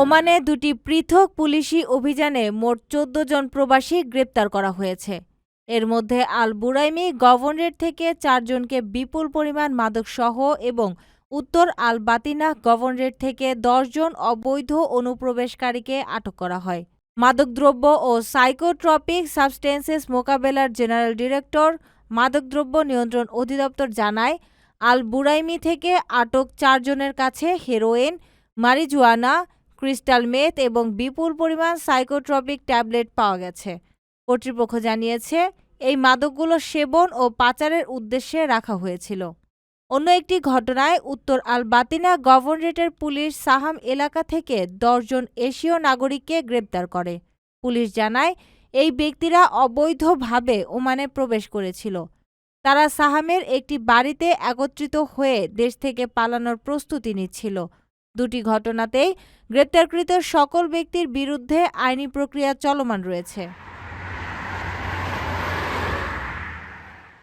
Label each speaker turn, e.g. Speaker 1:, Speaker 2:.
Speaker 1: ওমানে দুটি পৃথক পুলিশি অভিযানে মোট চোদ্দ জন প্রবাসী গ্রেপ্তার করা হয়েছে। এর মধ্যে আল বুরাইমি গভর্নরেট থেকে চারজনকে বিপুল পরিমাণ মাদকসহ এবং উত্তর আল বাতিনা গভর্নরেট থেকে জন অবৈধ অনুপ্রবেশকারীকে আটক করা হয়। মাদকদ্রব্য ও সাইকোট্রপিক সাবস্টেন্সেস মোকাবেলার জেনারেল ডিরেক্টর মাদকদ্রব্য নিয়ন্ত্রণ অধিদপ্তর জানায় আল বুরাইমি থেকে আটক চারজনের কাছে হেরোইন, মারিজুয়ানা ক্রিস্টাল মেথ এবং বিপুল পরিমাণ সাইকোট্রপিক ট্যাবলেট পাওয়া গেছে। কর্তৃপক্ষ জানিয়েছে, এই মাদকগুলো সেবন ও পাচারের উদ্দেশ্যে রাখা হয়েছিল। অন্য একটি ঘটনায় উত্তর আল বাতিনা গভর্নরেটের পুলিশ সাহাম এলাকা থেকে দশজন এশীয় নাগরিককে গ্রেপ্তার করে। পুলিশ জানায়, এই ব্যক্তিরা অবৈধভাবে ওমানে প্রবেশ করেছিল। তারা সাহামের একটি বাড়িতে একত্রিত হয়ে দেশ থেকে পালানোর প্রস্তুতি নিচ্ছিল। দুটি ঘটনাতেই গ্রেপ্তারকৃত সকল ব্যক্তির বিরুদ্ধে আইনি প্রক্রিয়া চলমান রয়েছে।